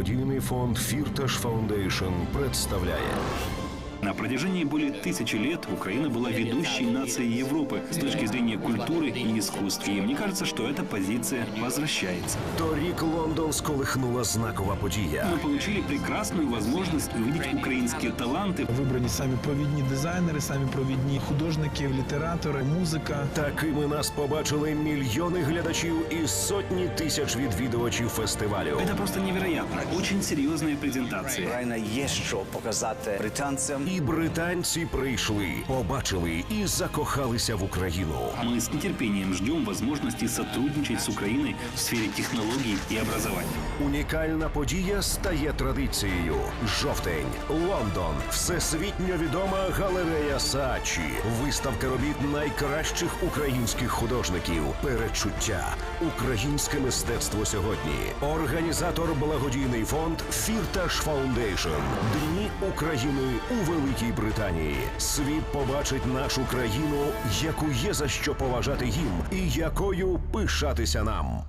Благодійний фонд Фірташ Фаундейшн представляє На протяжении более тысячи лет Украина была ведущей нацией Европы с точки зрения культуры и искусства. И мне кажется, что эта позиция возвращается. торік Лондон сколихнула знакова подія. Мы получили прекрасную возможность увидеть украинские таланты. Вибрані самі провідні дизайнери, самі провідні художники, літератори, музика. Такими нас побачили мільйони глядачів і сотні тисяч відвідувачів фестивалю. Это просто невероятно. Очень серьезная презентация. Україна є що показати британцям. І британці прийшли, побачили і закохалися в Україну. Мы с нетерпением ждем возможности сотрудничать с Украиной в сфере технологий и образования. Унікальна подія стає традицією. Жовтень, Лондон, всесвітньо відома галерея Саачі, виставка робіт найкращих українських художників, перечуття, українське мистецтво сьогодні. Організатор благодійний фонд Фірташ Фаундейшн. Дні України у Великій Британії. Світ побачить нашу країну, яку є за що поважати їм, і якою пишатися нам.